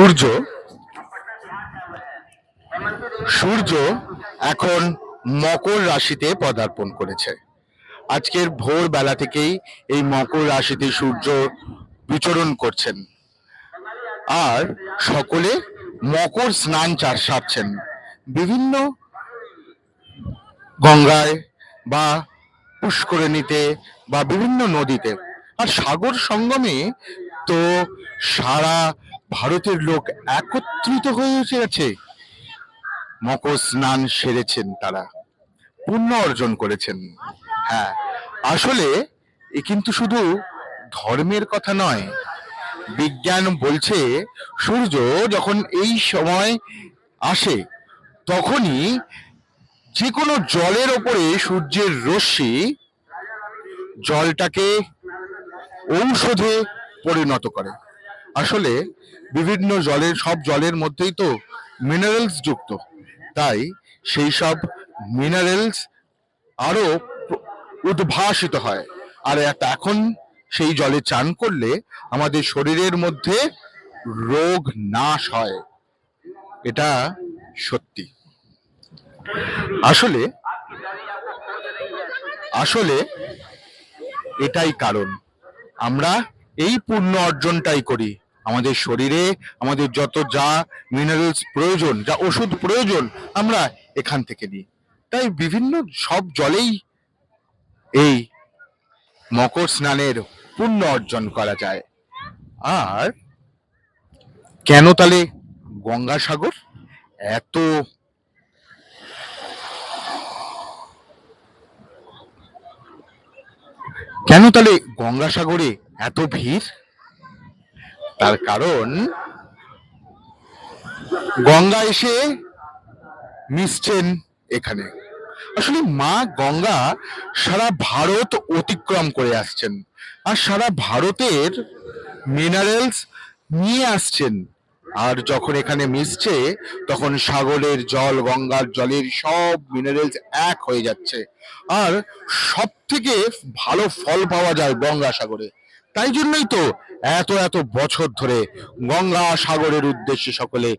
সূর্য সূর্য এখন মকর রাশিতে পদার্পণ করেছে। আজকের ভোর বেলা থেকেই এই মকর রাশিতে সূর্য বিচরণ করছেন। আর সকলে মকর স্নান চার সারছেন। বিভিন্ন গঙ্গায় বা পুষ্করিণীতে বা বিভিন্ন নদীতে। আর সাগর সঙ্গমে তো সারা ভারতের লোক একত্রিত হয়ে গেছে মকর স্নান সেরেছেন তারা। পুণ্য অর্জন করেছেন। হ্যাঁ আসলে এ কিন্তু শুধু ধর্মের কথা নয়। বিজ্ঞান বলছে, সূর্য যখন এই সময় আসে, তখনই যে কোনো জলের ওপরে সূর্যের রশ্মি জলটাকে ঔষধে পরিণত করে। আসলে বিভিন্ন জলের, সব জলের মধ্যেই তো মিনারেলস যুক্ত। তাই সেই সব মিনারেলস আরও উদ্ভাসিত হয়। আর এখন সেই জলে চান করলে আমাদের শরীরের মধ্যে রোগ নাশ হয়। এটা সত্যি। আসলে আসলে এটাই কারণ। আমরা এই পুণ্য অর্জনটাই করি। আমাদের শরীরে, আমাদের যত যা মিনারেলস প্রয়োজন, যা ওষুধ প্রয়োজন, আমরা এখান থেকে নিই। তাই বিভিন্ন সব জলেই এই মকর স্নানের পুণ্য অর্জন করা যায়। আর কেন তাহলে গঙ্গাসাগর? এত কেন তাহলে গঙ্গাসাগরে এত ভিড়? তার কারণ, গঙ্গা এসে মিশছেন এখানে। আসলে মা গঙ্গা সারা ভারত অতিক্রম করে আসছেন আর সারা ভারতের মিনারেলস নিয়ে আসছেন। আর যখন এখানে মিশছে, তখন সাগরের জল, গঙ্গার জলের সব মিনারেলস এক হয়ে যাচ্ছে। আর সব থেকে ভালো ফল পাওয়া যায় গঙ্গা সাগরে। তাই জন্যই তো এত এত বছর ধরে গঙ্গা সাগরের উদ্দেশ্যে সকলে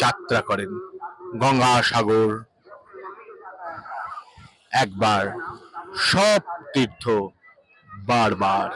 যাত্রা করেন। গঙ্গা সাগর একবার সব তীর্থ বারবার।